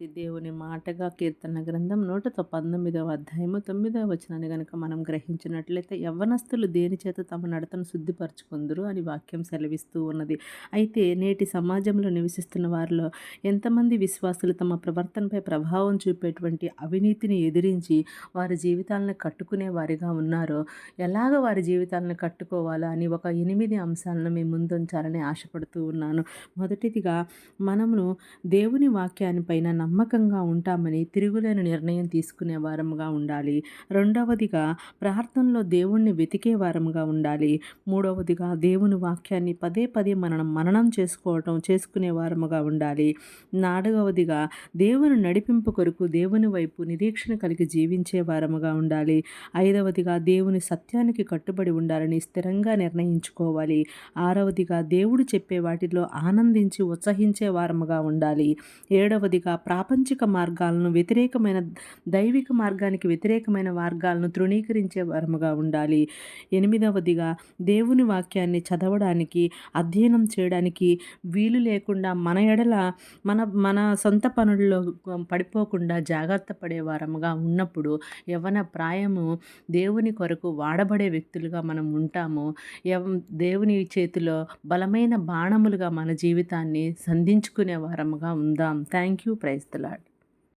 దేవుని మాటగా కీర్తన గ్రంథం నూట పంతొమ్మిదవ అధ్యాయము తొమ్మిదవ వచనాన్ని గనుక మనం గ్రహించినట్లయితే యవ్వనస్తులు దేని చేత తమ నడతను శుద్ధిపరచుకుందరు అని వాక్యం సెలవిస్తూ ఉన్నది. అయితే నేటి సమాజంలో నివసిస్తున్న వారిలో ఎంతమంది విశ్వాసులు తమ ప్రవర్తనపై ప్రభావం చూపేటువంటి అవినీతిని ఎదిరించి వారి జీవితాలను కట్టుకునే వారిగా ఉన్నారో ఎలాగ వారి జీవితాలను కట్టుకోవాలో అని ఒక ఎనిమిది అంశాలను మేము ముందుంచాలని ఆశపడుతూ ఉన్నాను. మొదటిదిగా మనము దేవుని వాక్యాన్ని పైన నమ్మకంగా ఉంటామని తిరుగులేని నిర్ణయం తీసుకునే వారముగా ఉండాలి. రెండవదిగా ప్రార్థనలో దేవుణ్ణి వెతికే వారముగా ఉండాలి. మూడవదిగా దేవుని వాక్యాన్ని పదే పదే మనం మననం చేసుకోవటం చేసుకునే వారముగా ఉండాలి. నాలుగవదిగా దేవుని నడిపింపు కొరకు దేవుని వైపు నిరీక్షణ కలిగి జీవించే వారముగా ఉండాలి. ఐదవదిగా దేవుని సత్యానికి కట్టుబడి ఉండాలని స్థిరంగా నిర్ణయించుకోవాలి. ఆరవదిగా దేవుడు చెప్పే వాటిలో ఆనందించి ఉత్సహించే వారముగా ఉండాలి. ఏడవదిగా ప్రాపంచిక మార్గాలను వ్యతిరేకమైన దైవిక మార్గానికి వ్యతిరేకమైన మార్గాలను తృణీకరించే వరముగా ఉండాలి. ఎనిమిదవదిగా దేవుని వాక్యాన్ని చదవడానికి అధ్యయనం చేయడానికి వీలు లేకుండా మన ఎడల మన మన సొంత పనుల్లో పడిపోకుండా జాగ్రత్త పడే వారముగా ఉన్నప్పుడు యవన ప్రాయము దేవుని కొరకు వాడబడే వ్యక్తులుగా మనం ఉంటాము. దేవుని చేతిలో బలమైన బాణములుగా మన జీవితాన్ని సంధించుకునే వారముగా ఉందాం. Thank you. Praise. the Lord.